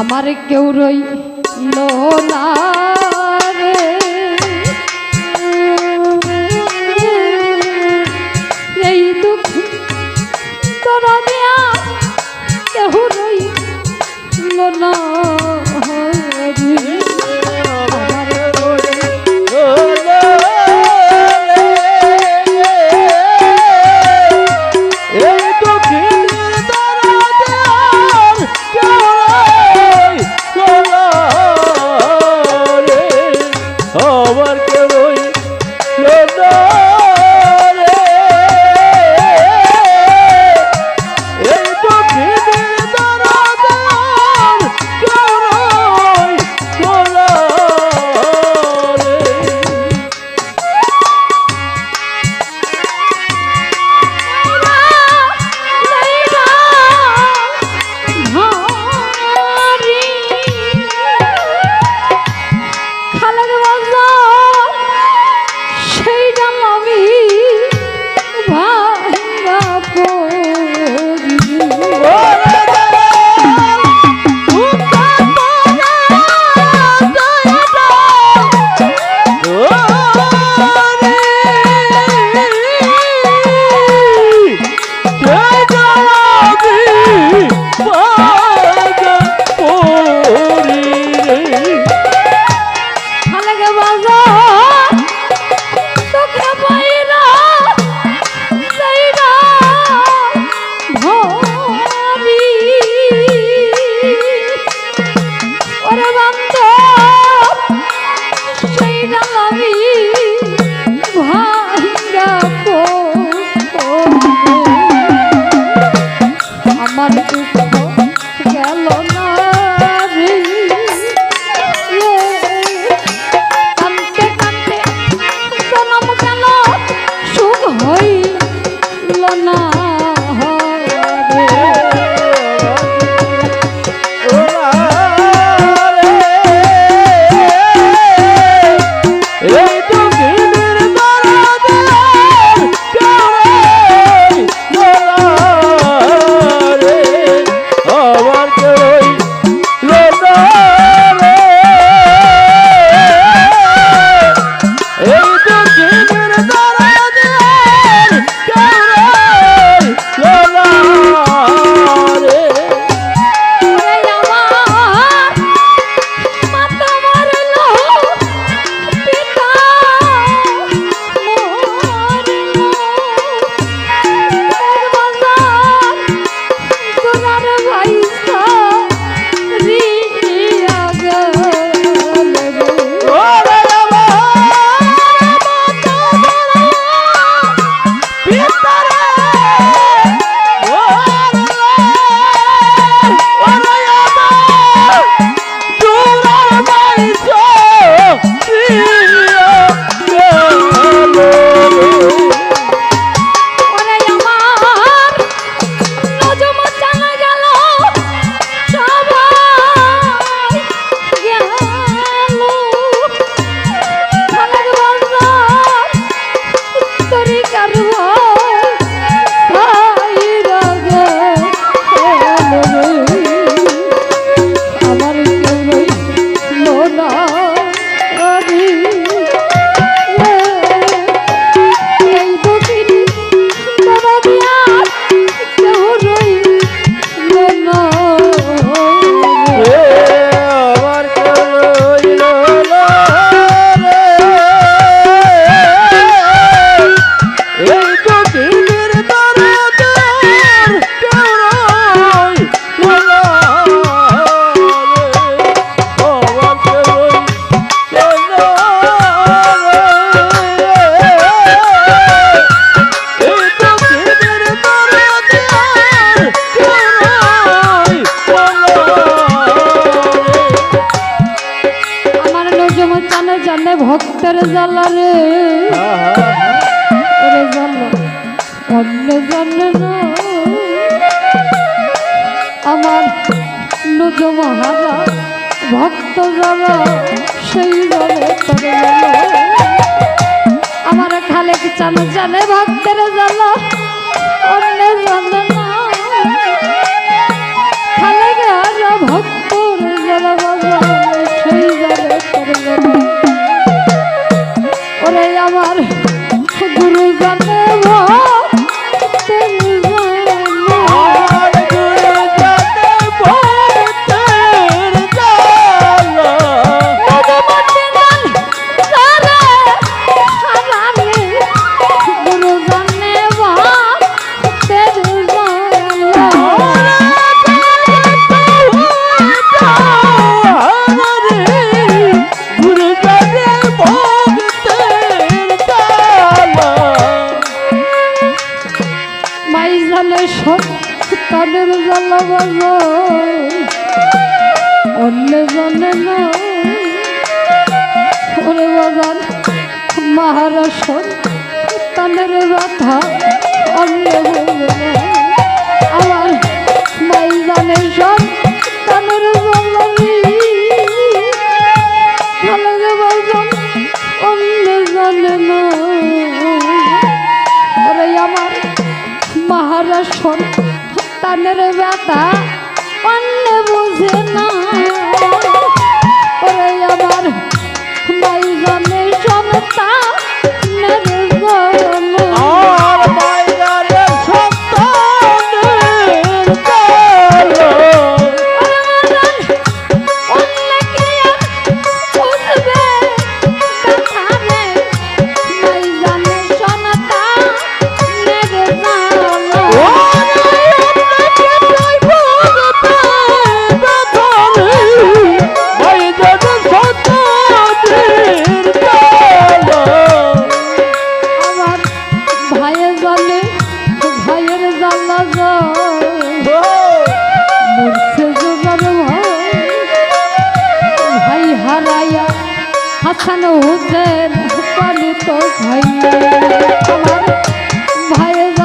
আমার কেউ রইল না এই দুঃখ তোর কেউ রইল না। ভক্তের জ্বালা রে। না। আমার নুজ মহারা ভক্ত জ্বালা, সেই আমার খালে কি চালু জানে ভক্তের জ্বালা? অন্য জানে না। খালে গেল ভক্ত ওরে আমার গুরু জানে ওরে বাজান মহারাষ্ট্র তানের ব্যথা অন্য আমার মাইদানের সব তানের বলি ভালো না। হাসান হুসেন পালিত ভাই ভাইয়ের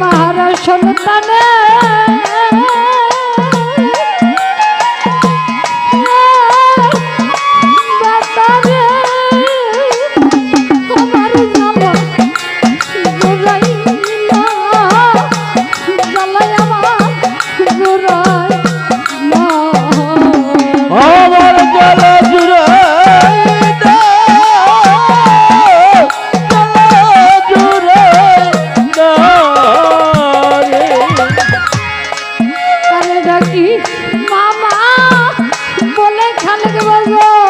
মাহারা সন্তানে ¡Hola, qué bonito!